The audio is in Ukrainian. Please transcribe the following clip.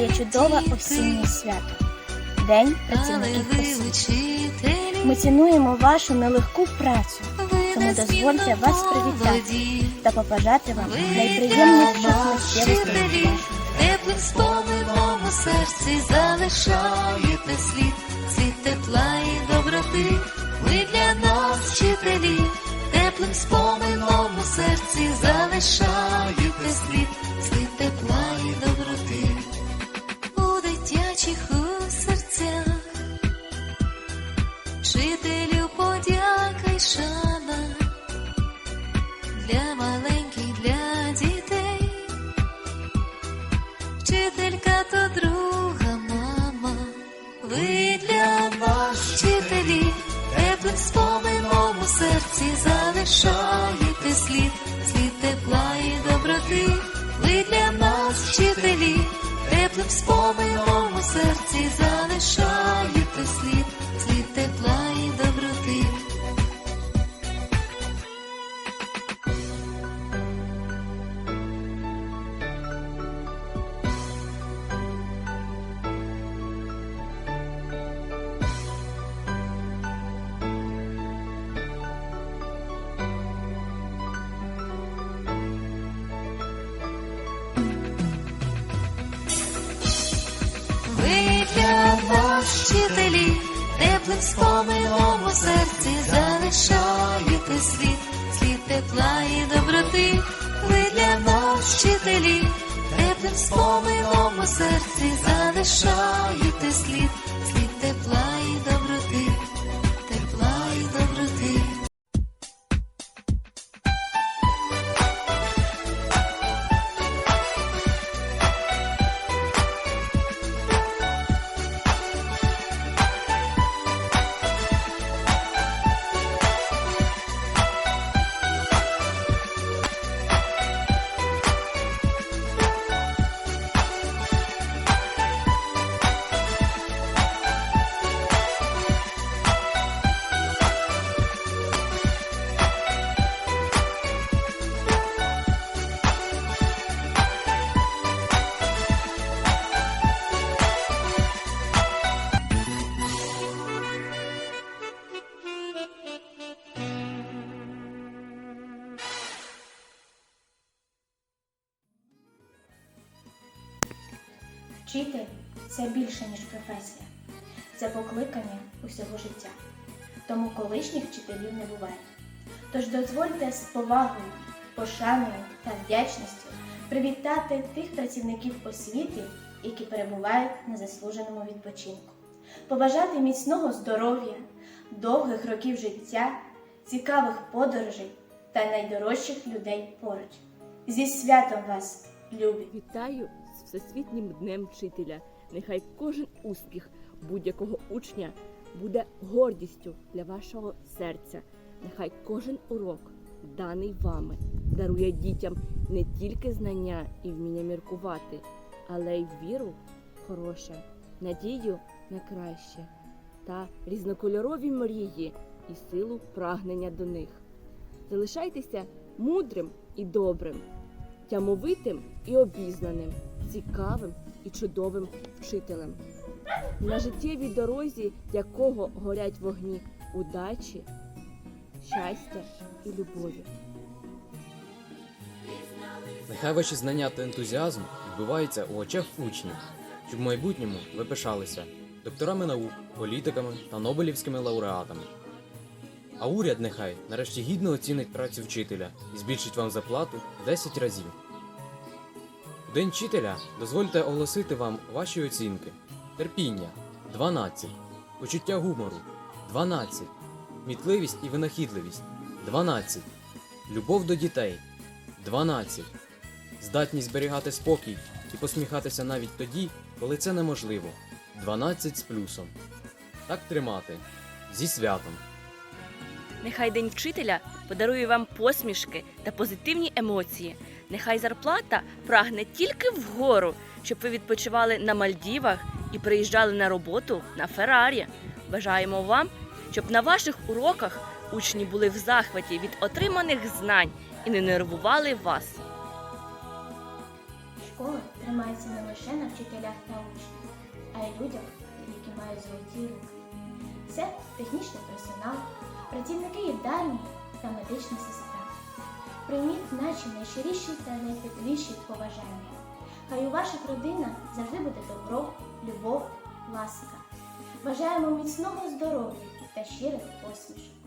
настає чудове осіннє свято День працівників освіти. Ми цінуємо вашу нелегку працю, тому дозвольте вас привітати та побажати вам найприємніших миттєвостей. Теплим спомином у серці залишаєте слід, світ тепла і доброти. Ви для нас вчителі, теплим спомином у серці залишаєте слід нас вчителі, теплим спомином у серці вчителі, теплим спомином у серці залишаєте слід, слід тепла і доброти. Ви для нас вчителі, теплим спомином у серці залишаєте слід Вчитель це більше, ніж професія, це покликання усього життя. Тому колишніх вчителів не буває. Тож дозвольте з повагою, пошаною та вдячністю привітати тих працівників освіти, які перебувають на заслуженому відпочинку, побажати міцного здоров'я, довгих років життя, цікавих подорожей та найдорожчих людей поруч. Зі святом вас, любі! Вітаю Всесвітнім днем вчителя. Нехай кожен успіх будь-якого учня буде гордістю для вашого серця. Нехай кожен урок, даний вами, дарує дітям не тільки знання і вміння міркувати, але й віру хороше, надію на краще та різнокольорові мрії і силу прагнення до них. Залишайтеся мудрим і добрим, тямовитим і обізнаним, цікавим і чудовим вчителем, на життєвій дорозі якого горять вогні удачі, щастя і любові. Нехай ваші знання та ентузіазм відбуваються у очах учнів, щоб в майбутньому ви пишалися докторами наук, політиками та нобелівськими лауреатами. А уряд нехай нарешті гідно оцінить працю вчителя і збільшить вам зарплату 10 разів. День вчителя дозвольте оголосити вам ваші оцінки: терпіння 12, почуття гумору 12, мітливість і винахідливість 12, любов до дітей 12, здатність зберігати спокій і посміхатися навіть тоді, коли це неможливо 12 з плюсом. Так тримати зі святом. Нехай День вчителя подарує вам посмішки та позитивні емоції. Нехай зарплата прагне тільки вгору, щоб ви відпочивали на Мальдівах і приїжджали на роботу на Феррарі. Бажаємо вам, щоб на ваших уроках учні були в захваті від отриманих знань і не нервували вас. школи тримається не лише на вчителях та учнях, а й людях, які мають золоті руки. Це технічний персонал, працівники їдальні та медична сестра. Прийміть наші найщиріші та найтепліші поважання. Хай у ваших родинах завжди буде добро, любов, ласка. Бажаємо міцного здоров'я та щирих посмішок.